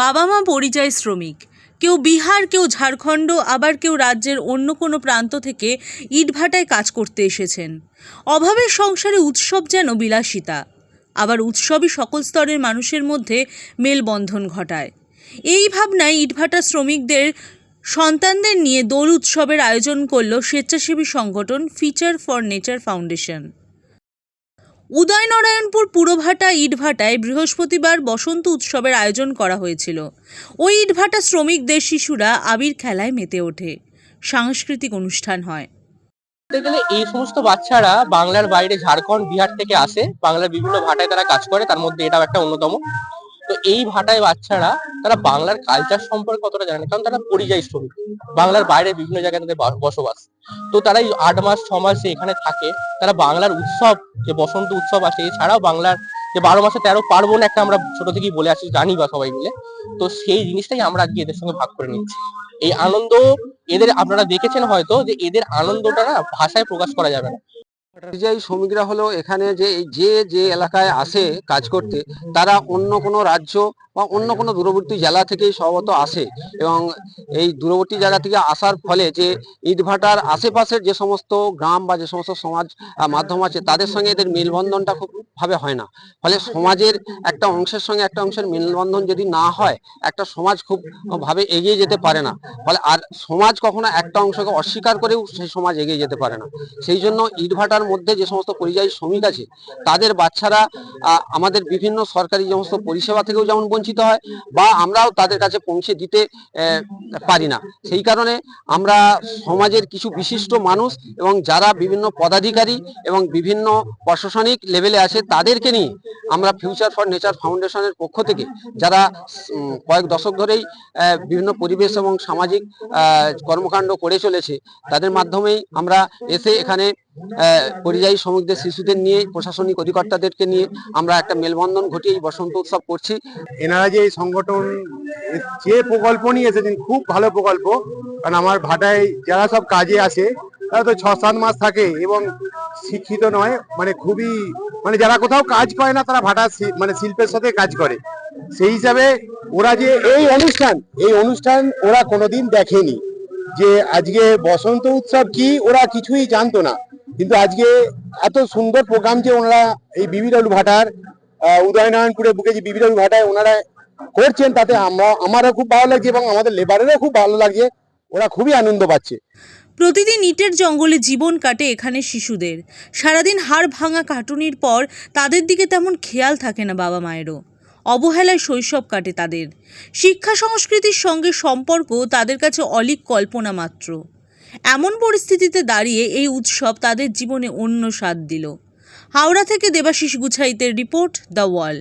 বাবা মা পরিযায়ী শ্রমিক। কেউ বিহার, কেউ ঝাড়খণ্ড, আবার কেউ রাজ্যের অন্য কোনো প্রান্ত থেকে ইটভাটায় কাজ করতে এসেছেন। অভাবের সংসারে উৎসব যেন বিলাসিতা, আবার উৎসবই সকল স্তরের মানুষের মধ্যে মেলবন্ধন ঘটায়। এই ভাবনায় ইটভাটা শ্রমিকদের সন্তানদের নিয়ে দোল উৎসবের আয়োজন করল স্বেচ্ছাসেবী সংগঠন feature for nature foundation. Udaynarayanpur Purbhata ইটভাটায় বৃহস্পতিবার বসন্ত উৎসবের আয়োজন করা হয়েছিল। ওই ইটভাটা শ্রমিকদের শিশুরা আবির খেলায় মেতে ওঠে। সাংস্কৃতিক অনুষ্ঠান হয়। গেলে এই সমস্ত বাচ্চারা বাংলার বাইরে ঝাড়খণ্ড, বিহার থেকে আসে। বাংলার বিভিন্ন ভাটায় তারা কাজ করে, তার মধ্যে এটাও একটা অন্যতম। তো এই ভাটায় বাচ্চারা তারা বাংলার কালচার সম্পর্কে কতটা জানে না, কারণ তারা পরিযায়ী শ্রমিক। বাংলার বাইরে বিভিন্ন জায়গায় তাদের বসবাস। তো তারা এই আট মাস, ছ মাস এখানে থাকে, তারা বাংলার উৎসব, যে বসন্ত উৎসব আসে, এছাড়াও বাংলার যে বারো মাসে তেরো পার্বণ একটা আমরা ছোট থেকেই বলে আসি, জানি বা সবাই মিলে। তো সেই জিনিসটাই আমরা আজকে এদের সঙ্গে ভাগ করে নিচ্ছি। এই আনন্দ এদের, আপনারা দেখেছেন হয়তো যে এদের আনন্দটা না ভাষায় প্রকাশ করা যাবে না। পরিযায়ী শ্রমিকরা হলো এখানে যে যে যে এলাকায় আসে কাজ করতে, তারা অন্য কোনো রাজ্য বা অন্য কোনো দূরবর্তী জেলা থেকেই সম্ভবত আসে। এবং এই দূরবর্তী জায়গা থেকে আসার ফলে যে ইটভাটার আশেপাশের যে সমস্ত গ্রাম বা যে সমস্ত সমাজ মাধ্যম আছে, তাদের সঙ্গে এদের মেলবন্ধনটা খুব ভাবে হয় না। ফলে সমাজের একটা অংশের সঙ্গে একটা অংশের মেলবন্ধন যদি না হয়, একটা সমাজ খুব ভাবে এগিয়ে যেতে পারে না। ফলে আর সমাজ কখনো একটা অংশকে অস্বীকার করেও সেই সমাজ এগিয়ে যেতে পারে না। সেই জন্য ইটভাটার মধ্যে যে সমস্ত পরিযায়ী শ্রমিক আছে, তাদের বাচ্চারা আমাদের বিভিন্ন সরকারি যে সমস্ত পরিষেবা থেকেও যেমন বঞ্চিত হয় বা আমরাও তাদের কাছে পৌঁছে দিতে পারি না। সেই কারণে আমরা সমাজের কিছু বিশিষ্ট মানুষ এবং যারা বিভিন্ন পদাধিকারী এবং বিভিন্ন প্রশাসনিক লেভেলে আছে, তাদেরকে নিয়ে আমরা ফিউচার ফর নেচার ফাউন্ডেশনের পক্ষ থেকে যারা কয়েক দশক ধরেই বিভিন্ন পরিবেশ এবং সামাজিক কর্মকাণ্ড করে চলেছে, তাদের মাধ্যমেই আমরা এসে এখানে পরিযায়ী শ্রমিকদের, শিশুদের নিয়ে, প্রশাসনিক অধিকর্তাদেরকে নিয়ে আমরা একটা মেলবন্ধন ঘটিয়ে এই বসন্ত উৎসব করছি। এনারা যে এই সংগঠন যে প্রকল্প নিয়ে এসেছেন, খুব ভালো প্রকল্প। কারণ আমার ভাটায় যারা সব কাজে আসে, তারা তো ছ সাত মাস থাকে এবং শিক্ষিত নয় মানে খুবই মানে যারা কোথাও কাজ করে না, তারা ভাটা মানে শিল্পের সাথে কাজ করে। সেই হিসাবে ওরা যে এই অনুষ্ঠান এই অনুষ্ঠান ওরা কোনোদিন দেখেনি। যে আজকে বসন্ত উৎসব কি, ওরা কিছুই জানতো না। কিন্তু আজকে এত সুন্দর প্রোগ্রাম যে ওনারা এই বিবিডব্লিউ ভাটার আহ, উদয়নারায়ণপুরের বুকে যে বিবিডব্লিউ ভাটায় ওনারা করছেন তাতে আমরা আমারও খুব ভালো লাগছে এবং আমাদের লেবারেরও খুব ভালো লাগছে। ওরা খুবই আনন্দ পাচ্ছে। প্রতিদিন ইটের জঙ্গলে জীবন কাটে এখানে শিশুদের। সারাদিন হাড় ভাঙা কাটুনির পর তাদের দিকে তেমন খেয়াল থাকে না বাবা মায়েরও। অবহেলায় শৈশব কাটে তাদের। শিক্ষা সংস্কৃতির সঙ্গে সম্পর্ক তাদের কাছে অলিক কল্পনা মাত্র। এমন পরিস্থিতিতে দাঁড়িয়ে এই উৎসব তাদের জীবনে অন্য স্বাদ দিল। হাওড়া থেকে দেবাশিস গুছাইতের রিপোর্ট দ্য ওয়াল